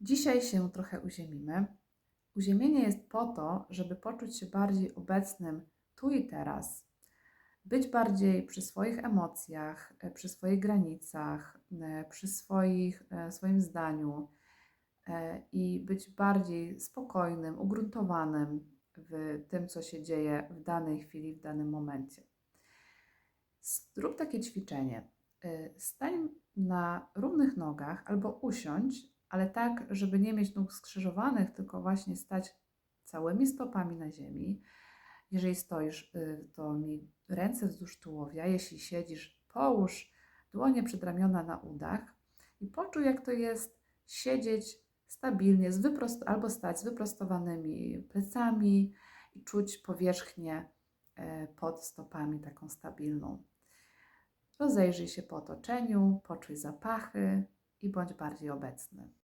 Dzisiaj się trochę uziemimy. Uziemienie jest po to, żeby poczuć się bardziej obecnym tu i teraz, być bardziej przy swoich emocjach, e, przy swoich granicach, e, przy swoich, e, swoim zdaniu i być bardziej spokojnym, ugruntowanym w tym, co się dzieje w danej chwili, w danym momencie. Zrób takie ćwiczenie. Stań na równych nogach albo usiądź, ale tak, żeby nie mieć nóg skrzyżowanych, tylko właśnie stać całymi stopami na ziemi. Jeżeli stoisz, y, to miej ręce wzdłuż tułowia. Jeśli siedzisz, połóż dłonie przedramiona na udach i poczuj, jak to jest siedzieć stabilnie, z wyprost- albo stać z wyprostowanymi plecami i czuć powierzchnię e, pod stopami taką stabilną. Rozejrzyj się po otoczeniu, poczuj zapachy i bądź bardziej obecny.